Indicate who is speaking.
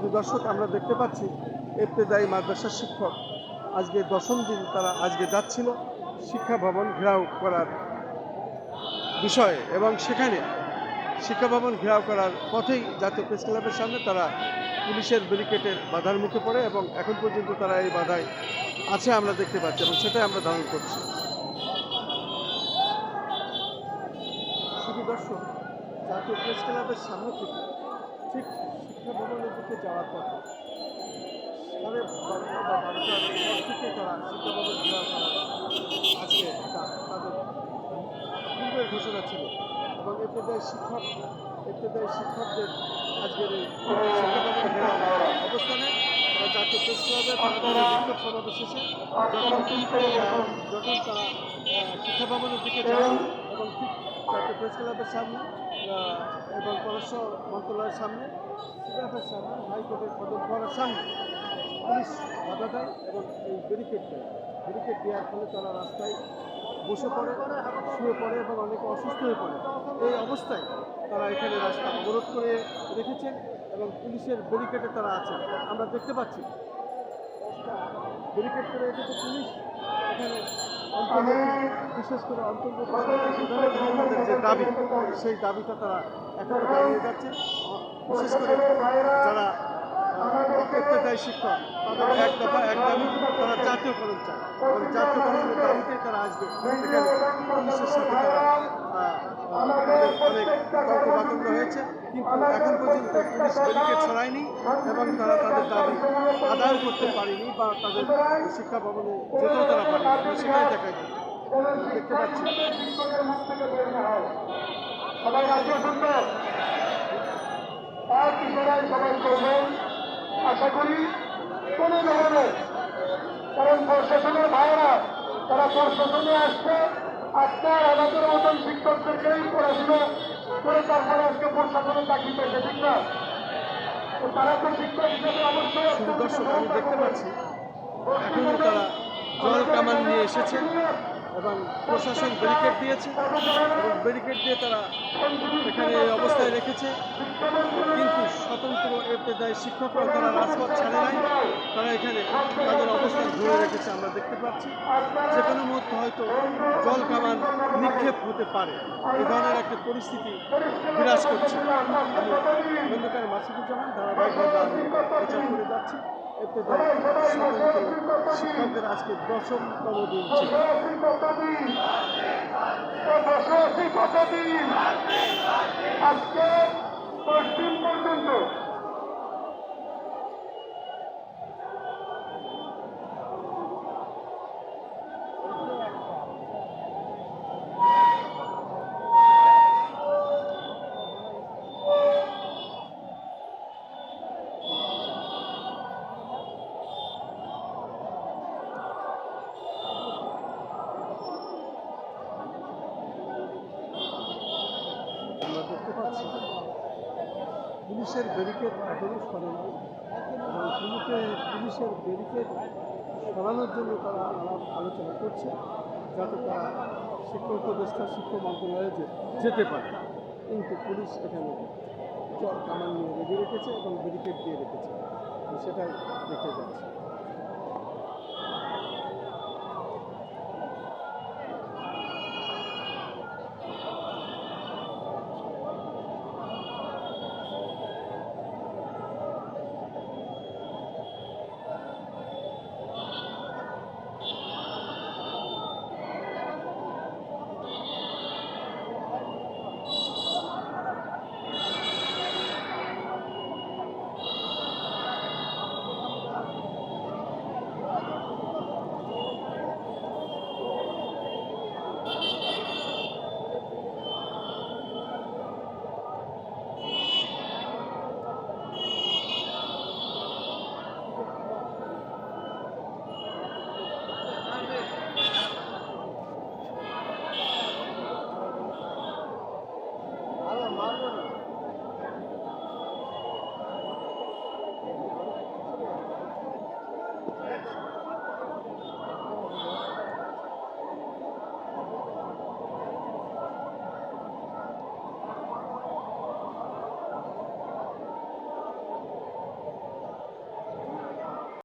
Speaker 1: শুধু দর্শক, আমরা দেখতে পাচ্ছি ইবতেদায়ী মাদ্রাসার শিক্ষক। আজকে দশম দিন তারা আজকে যাচ্ছিল শিক্ষা ভবন ঘেরাও করার বিষয়ে এবং সেখানে শিক্ষা ভবন ঘেরাও করার পথেই জাতীয় প্রেস ক্লাবের সামনে তারা পুলিশের ব্যারিকেডের বাধার মুখে পড়ে এবং এখন পর্যন্ত তারা এই বাধায় আছে আমরা দেখতে পাচ্ছি এবং সেটাই আমরা ধারণ করছি। শুধু দর্শক, জাতীয় প্রেস ক্লাবের সামনে থেকে ঠিক শিক্ষা ভবনের দিকে যাওয়ার পথে। সাড়ে বারোটা বা বারোটার পর থেকে তারা শিক্ষা ঘেরাও আজকে তাদের পূর্বের ঘোষণা ছিল। এবং এপ্তেদায় শিক্ষক এপ্তেদায় শিক্ষকদের আজকের এই অবস্থানে বিক্ষোভ সমাবেশ শেষে যখন যখন তারা শিক্ষা ভবনের দিকে যায় এবং ঠিক জাতীয় প্রেস ক্লাবের সামনে এবং পররাষ্ট্র মন্ত্রণালয়ের সামনে সিরাফের সামনে হাইকোর্টের পদক করার সামনে পুলিশ বাধা দেয় এবং এই ব্যারিকেড দেয়। ব্যারিকেড দেওয়ার ফলে তারা রাস্তায় বসে পড়ে, শুয়ে পড়ে এবং অনেকে অসুস্থ হয়ে পড়ে। এই অবস্থায় তারা এখানে রাস্তা অবরোধ করে রেখেছেন এবং পুলিশের ব্যারিকেডে তারা আছেন। আমরা দেখতে পাচ্ছি। ব্যারিকেড করে রেখেছে পুলিশ। এখানে বিশেষ করে যে দাবি, সেই দাবিটা তারা এখনও চালিয়ে যাচ্ছে। বিশেষ করে যারা প্রত্যেকটাই শিক্ষক, তাদের এক দফা, এক দাবি, তারা জাতীয়করণ চায়। এবং জাতীয়করণের দাবিতে তারা আসবে এখানে পুলিশের সাথে তারা অনেক তর্কবাতঙ্গ হয়েছে। কিন্তু এখন পর্যন্ত পুলিশ ব্যারিকেড ছড়ায়নি এবং তারা তাদের দাবি আদায় করতে পারেনি বা তাদের শিক্ষা ভবনে যেতেও তারা পারেনি। সেটাই দেখাই যাচ্ছে দেখতে পাচ্ছি
Speaker 2: সবাই রাজ্য সুন্দর এক ইশারায় সবাই করবেন? আশা করি কোনো ধরনের কারণ প্রশাসনের ভাইয়েরা তারা প্রশাসনে আসছে আপনার আমাদের মতন শিক্ষকদেরকেই পড়াশুনো করে তারপরে আজকে প্রশাসনে চাকরি পেয়েছে ঠিক না? তো তারা তো শিক্ষক হিসেবে অবশ্যই
Speaker 1: দেখতে পাচ্ছি। এখনও তারা জল কামান নিয়ে এসেছে এবং প্রশাসন ব্যারিকেড দিয়েছে এবং ব্যারিকেড দিয়ে তারা এখানে অবস্থায় রেখেছে। কিন্তু স্বতন্ত্র এফতেদায় শিক্ষকরা তারা রাজপথ ছাড়ে নাই। তারা এখানে তাদের অবস্থান ধরে রেখেছে আমরা দেখতে পাচ্ছি। যে কোনো মুহূর্তে হয়তো জল কামান নিক্ষেপ হতে পারে। এই ধরনের একটা পরিস্থিতি বিরাজ করছে। আমি খন্দকার মাসুদুজ্জামান, ধারাবাহিকভাবে আমি প্রচার করে যাচ্ছি। স্বতন্ত্র শিক্ষকদের আজকে দশমতম দিন
Speaker 2: আজকে পশ্চিম পর্যন্ত
Speaker 1: পুলিশের ব্যারিকেড এখনও সরেনি এবং পুলিশের পুলিশের ব্যারিকেড সরানোর জন্য তারা আলাপ আলোচনা করছে, যাতে তারা শিক্ষক উপদেষ্টা শিক্ষা মন্ত্রণালয়ে যেতে পারে। কিন্তু পুলিশ এখানে কামান নিয়ে রেখেছে এবং ব্যারিকেড দিয়ে রেখেছে। সেটাই দেখতে যাচ্ছি।